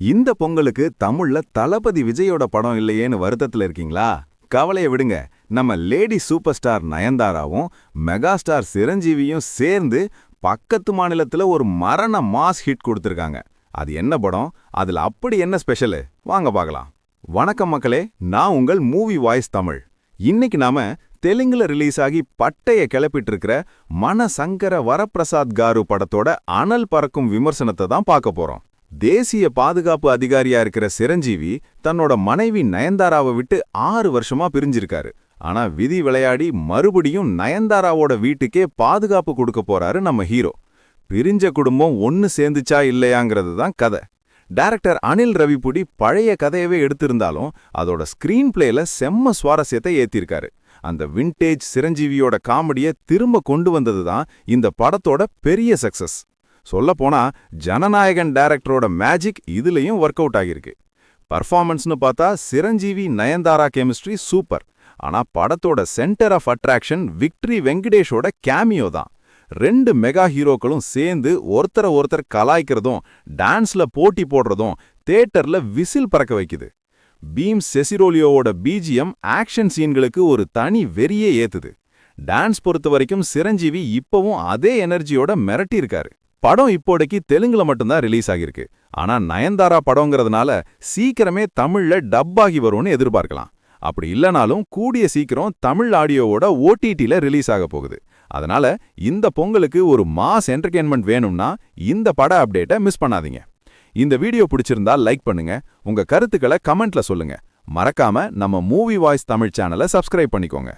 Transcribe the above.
இந்த பொங்கலுக்கு தமிழ்ல தளபதி விஜயோட படம் இல்லையேன்னு வருத்தத்துல இருக்கீங்களா? கவலைய விடுங்க. நம்ம லேடி சூப்பர் ஸ்டார் நயன்தாராவும் மெகா ஸ்டார் சிரஞ்சீவியும் சேர்ந்து பக்கத்து மாநிலத்துல ஒரு மரண மாஸ் ஹிட் கொடுத்துருக்காங்க. அது என்ன படம்? அதுல அப்படி என்ன ஸ்பெஷலு? வாங்க பார்க்கலாம். வணக்கம் மக்களே நான் உங்கள் மூவி வாய்ஸ் தமிழ். இன்னைக்கு நாம தெலுங்குல ரிலீஸ் ஆகி பட்டைய கிளப்பிட்டு இருக்கிற மனசங்கர வரப்பிரசாத் காரு படத்தோட அனல் பறக்கும் விமர்சனத்தை தான் பார்க்க போறோம். தேசிய பாதுகாப்பு அதிகாரியா இருக்கிற சிரஞ்சீவி தன்னோட மனைவி நயன்தாராவை விட்டு ஆறு வருஷமா பிரிஞ்சிருக்காரு. ஆனா விதி விளையாடி மறுபடியும் நயன்தாராவோட வீட்டுக்கே பாதுகாப்பு கொடுக்க போறாரு நம்ம ஹீரோ. பிரிஞ்ச குடும்பம் ஒன்னு சேர்ந்துச்சா இல்லையாங்கிறது தான் கதை. டைரக்டர் அனில் ரவிபுடி பழைய கதையவே எடுத்திருந்தாலும் அதோட ஸ்கிரீன் பிளேல செம்ம சுவாரஸ்யத்தை ஏத்திருக்காரு. அந்த விண்டேஜ் சிரஞ்சீவியோட காமெடியை திரும்ப கொண்டு வந்தது தான் இந்த படத்தோட பெரிய சக்சஸ் சொல்லப்போனா ஜனநாயகன் டைரக்டரோட மேஜிக் இதுலயும் ஒர்க் அவுட் ஆகியிருக்கு. பர்ஃபார்மன்ஸ்னு பார்த்தா சிரஞ்சீவி நயன்தாரா கெமிஸ்ட்ரி சூப்பர் ஆனா படத்தோட சென்டர் ஆஃப் அட்ராக்ஷன் விக்டரி வெங்கடேஷோட கேமியோ தான். ரெண்டு மெகா ஹீரோக்களும் சேர்ந்து ஒருத்தரை ஒருத்தர் கலாய்க்கிறதும் டான்ஸ்ல போட்டி போடுறதும் தியேட்டர்ல விசில் பறக்க வைக்குது. பீம் செசிரோலியோவோட பிஜிஎம் ஆக்ஷன் சீன்களுக்கு ஒரு தனி வெறியே ஏத்துது. டான்ஸ் பொறுத்த வரைக்கும் சிரஞ்சீவி இப்பவும் அதே எனர்ஜியோட மிரட்டியிருக்காரு. படம் இப்போதைக்கு தெலுங்குல மட்டும்தான் ரிலீஸ் ஆகியிருக்கு. ஆனா நயன்தாரா படங்கிறதுனால சீக்கிரமே தமிழ்ல டப் ஆகி வரும்னு எதிர்பார்க்கலாம். அப்படி இல்லைனாலும் கூடிய சீக்கிரம் தமிழ் ஆடியோவோட ஓடிடில ரிலீஸ் ஆக போகுது. அதனால இந்த பொங்கலுக்கு ஒரு மாஸ் என்டர்டெயின்மெண்ட் வேணும்னா இந்த பட அப்டேட்டை மிஸ் பண்ணாதீங்க. இந்த வீடியோ பிடிச்சிருந்தா லைக் பண்ணுங்க. உங்க கருத்துக்களை கமெண்ட்ல சொல்லுங்க. மறக்காம நம்ம மூவி வாய்ஸ் தமிழ் சேனலை சப்ஸ்கிரைப் பண்ணிக்கோங்க.